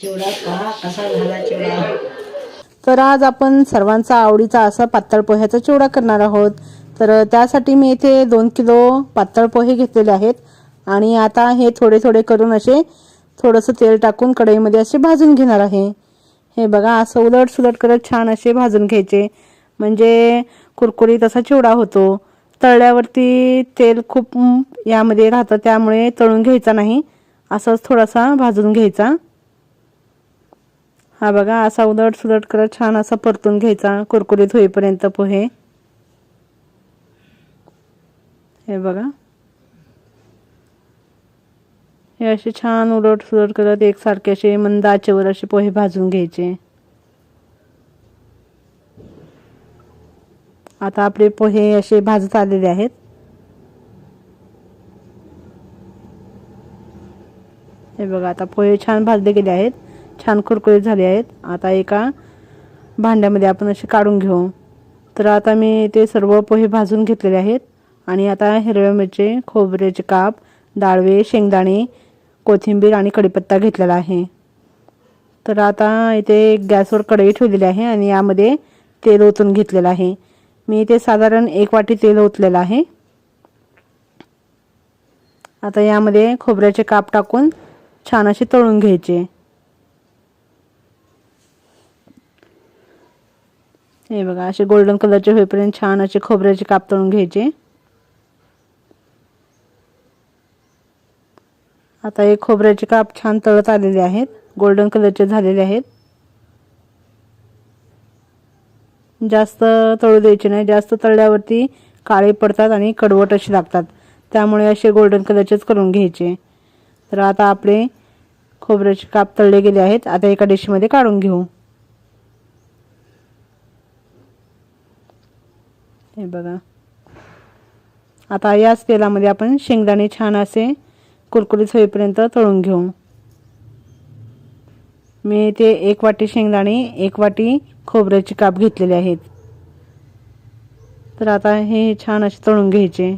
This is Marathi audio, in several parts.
चिवडा पहा कसा झाला चिवडा तर आज आपण सर्वांचा आवडीचा असा पातळ पोह्याचा चिवडा करणार आहोत. तर त्यासाठी मी इथे दोन किलो पातळ पोहे घेतलेले आहेत. आणि आता हे थोडे थोडे करून असे थोडंसं तेल टाकून कढईमध्ये असे भाजून घेणार आहे. हे बघा असं उलट सुलट करत छान असे भाजून घ्यायचे. म्हणजे कुरकुरीत असा चिवडा होतो. तळल्यावरती तेल खूप यामध्ये राहतं त्यामुळे तळून घ्यायचा नाही. असंच थोडासा भाजून घ्यायचा. हा बघा असा उलट सुलट करत छान असा परतून घ्यायचा कुरकुरीत होईपर्यंत पोहे. हे बघा. हे असे छान उलट सुलट करत एकसारखे असे मंद आचेवर असे पोहे भाजून घ्यायचे. आता आपले पोहे असे भाजत आलेले आहेत. हे बघा आता पोहे छान भाजले गेले आहेत. छान कुरकुरीत झाले आहेत. आता एका भांड्यामध्ये आपण असे काढून घेऊ. तर आता मी ते सर्व पोहे भाजून घेतलेले आहेत. आणि आता हिरव्या मिरची खोबऱ्याचे काप डाळवे शेंगदाणे कोथिंबीर आणि कढीपत्ता घेतलेला आहे. तर आता इथे गॅसवर कढई ठेवलेली आहे आणि यामध्ये तेल ओतून घेतलेलं आहे. मी इथे साधारण एक वाटी तेल ओतलेलं आहे. आता यामध्ये खोबऱ्याचे काप टाकून छान असे तळून घ्यायचे. हे बघा असे गोल्डन कलरचे होईपर्यंत छान असे खोबऱ्याचे काप तळून घ्यायचे. आता हे खोबऱ्याचे काप छान तळत आलेले आहेत गोल्डन कलरचे झालेले आहेत. जास्त तळू द्यायचे नाही जास्त तळल्यावरती काळे पडतात आणि कडवट असे लागतात. त्यामुळे असे गोल्डन कलरचेच करून घ्यायचे. तर आता आपले खोबऱ्याचे काप तळले गेले आहेत आता एका डिशमध्ये काढून घेऊ. हे बघा. आता याच तेलामध्ये आपण शेंगदाणे छान असे कुरकुरीत होईपर्यंत तळून घेऊ. मी ते एक वाटी शेंगदाणे एक वाटी खोबऱ्याचे काप घेतलेले आहेत. तर आता हे छान असे तळून घ्यायचे.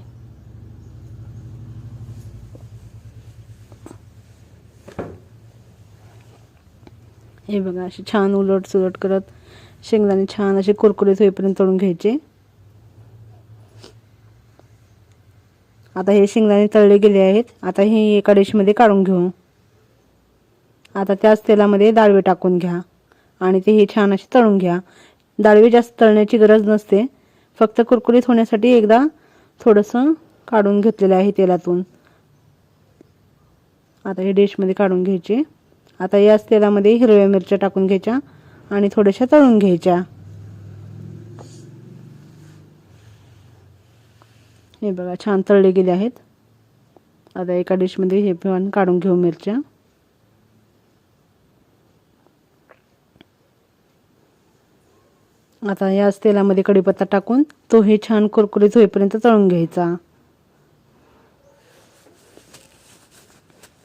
हे बघा असे छान उलट सुलट करत शेंगदाणे छान असे कुरकुरीत होईपर्यंत तळून घ्यायचे. आता हे शेंगदाणे तळले गेले आहेत. आता हे एका डिशमध्ये काढून घेऊ. आता त्याच तेलामध्ये डाळवे टाकून घ्या. आणि ते हे छान असे तळून घ्या. डाळवे जास्त तळण्याची गरज नसते. फक्त कुरकुरीत होण्यासाठी एकदा थोडंसं काढून घेतलेलं आहे तेलातून. आता हे डिशमध्ये काढून घ्यायचे. आता याच तेलामध्ये हिरव्या मिरच्या टाकून घ्यायच्या आणि थोड्याशा तळून घ्यायच्या. हे बघा छान तळले गेले आहेत. आता एका डिशमध्ये हे पण काढून घेऊ मिरच्या. आता याच तेलामध्ये कढीपत्ता टाकून तो हे छान कुरकुरीत होईपर्यंत तळून घ्यायचा.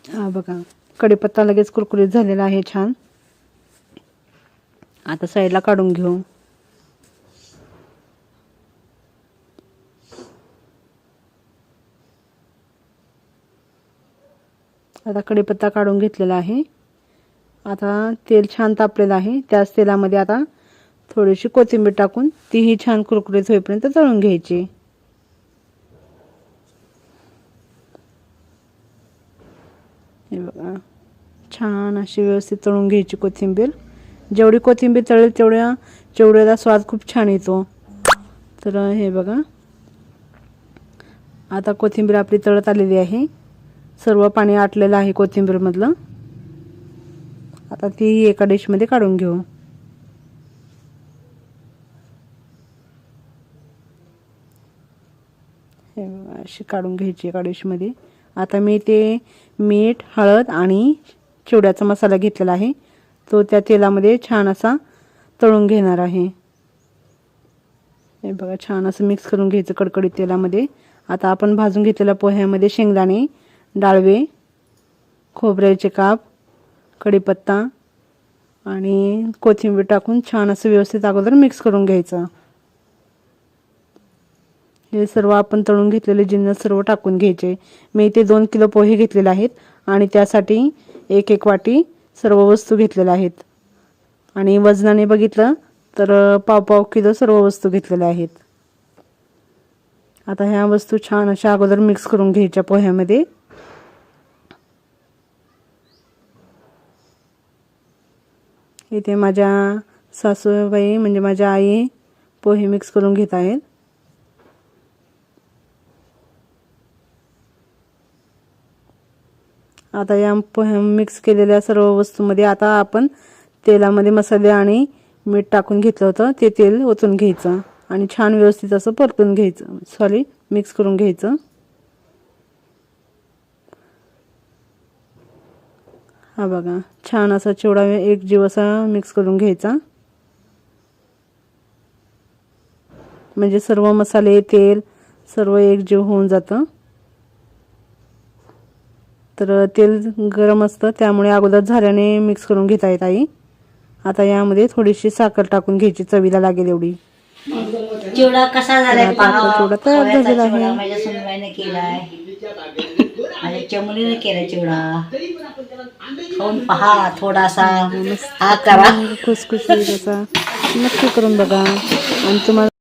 हा बघा कढीपत्ता लगेच कुरकुरीत झालेला आहे छान. आता साईडला काढून घेऊ. आता कढीपत्ता काढून घेतलेला आहे. आता तेल छान तापलेलं आहे. त्याच तेलामध्ये आता थोडीशी कोथिंबीर टाकून तीही छान कुरकुरीत होईपर्यंत तळून घ्यायची. हे बघा. छान अशी व्यवस्थित तळून घ्यायची कोथिंबीर. जेवढी कोथिंबीर तळेल तेवढ्या जेवढ्याला स्वाद खूप छान येतो. तर हे बघा. आता कोथिंबीर आपली तळत आलेली आहे. सर्व पाणी आटलेलं आहे कोथिंबीरमधलं. आता ती एका डिशमध्ये काढून घेऊ. अशी काढून घ्यायची एका डिशमध्ये. आता मी ते मीठ हळद आणि चिवड्याचा मसाला घेतलेला आहे. तो त्या तेलामध्ये छान असा तळून घेणार आहे. हे बघा छान असं मिक्स करून घ्यायचं कडकडीत तेलामध्ये. आता आपण भाजून घेतलेल्या पोह्यामध्ये शेंगदाणे डाळवे खोबऱ्याचे काप कढीपत्ता आणि कोथिंबीर टाकून छान असं व्यवस्थित अगोदर मिक्स करून घ्यायचं. हे सर्व आपण तळून घेतलेले जिन्नस सर्व टाकून घ्यायचे. मी इथे दोन किलो पोहे घेतलेले आहेत आणि त्यासाठी एक एक वाटी सर्व वस्तू घेतलेल्या आहेत. आणि वजनाने बघितलं तर पाव पाव किलो सर्व वस्तू घेतलेल्या आहेत. आता ह्या वस्तू छान अशा अगोदर मिक्स करून घ्यायच्या पोह्यामध्ये. इथे माझ्या सासूबाई म्हणजे माझ्या आई पोहे मिक्स करून घेत आहेत. आता या पोहे मिक्स केलेल्या सर्व वस्तूमध्ये आता आपण तेलामध्ये मसाले आणि मीठ टाकून घेतलं होतं. ते तेल ओतून घ्यायचं आणि छान व्यवस्थित असं परतून घ्यायचं. सॉरी मिक्स करून घ्यायचं. हा बघा छान असा चिवडा एक जीव असा मिक्स करून घ्यायचा. म्हणजे सर्व मसाले तेल सर्व एक जीव होऊन जातं. तर तेल गरम असतं त्यामुळे अगोदर झाऱ्याने मिक्स करून घेता येत आई. आता यामध्ये थोडीशी साखर टाकून घ्यायची चवीला लागेल एवढी. चिवडा कसा पहा. चिवडा तयार झालेला आहे. चिवडा माझ्या सुनबाईने केलाय माझ्या चमुलीने केलाय चिवडा. खाऊन पहा थोडासा हा करा. खुसखुशीत असा. नक्की करून बघा. आणि तुम्हाला